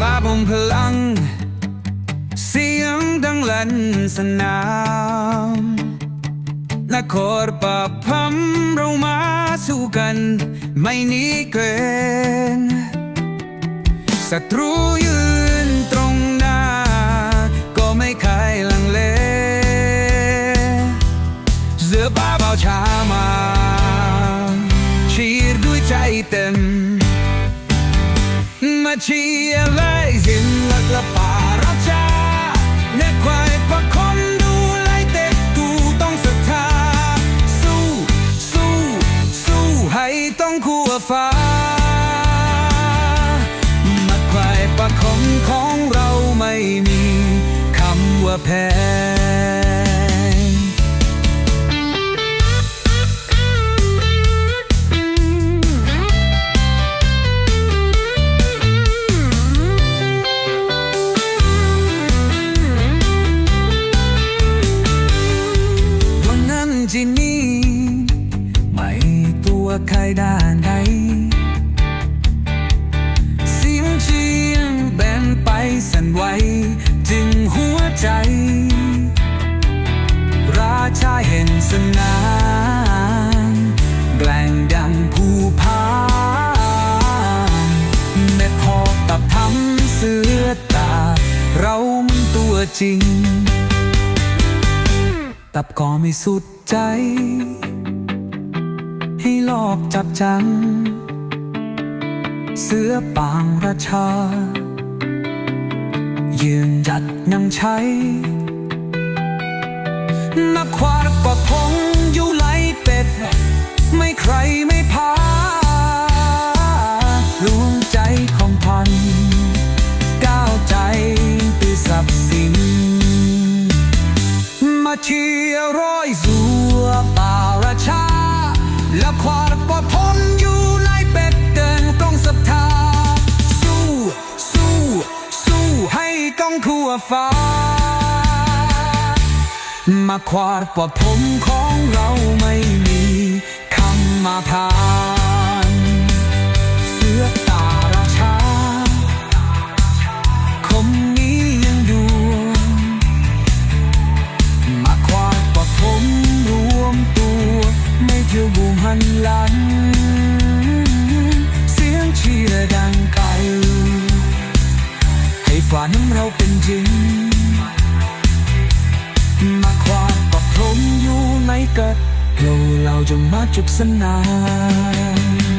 พลัง เสียงดังลั่นสนามนักครปะพัมเรามาสู้กัน ไม่หนีเกรงศัตรูยืนตรงหน้า ก็ไม่เคยลังเลเสือป่าเบาชามาชีดด้วยใจเต็ม มาเชียร์ไล่สินลักละป่าราชาเน็ควายประคมดูไล่เต็กตูต้องศรัทธา สู้สู้สู้ให้ต้องคู่ฟ้ามาควายประคมของเราไม่มีคำว่าแพ้ ตัวใครด้านใดเสียงชียงแบนไปสั่นไหวจึงหัวใจ ราชาเห็นสนามแกล้งดังผู้พานแม่พอตับทำเสือตา เรามันตัวจริง ตับก็ไม่สุดใจ ให้หลอกจับจัง เสื้อปางราชา ยืนหยัดยังใช้นักควาดปะพงอยู่ไหลเป็ด ไม่ใครไม่พาลวงใจของพัน ก้าวใจตือสับสินมาเชี ทธาสู้สู้สู้ให้กองทั่วฟ้ามาควาดปะผมขอ เราเป็นจริง มาควาดกับพรมอยู่ในเกิดเราเราจะมาจุกสนาน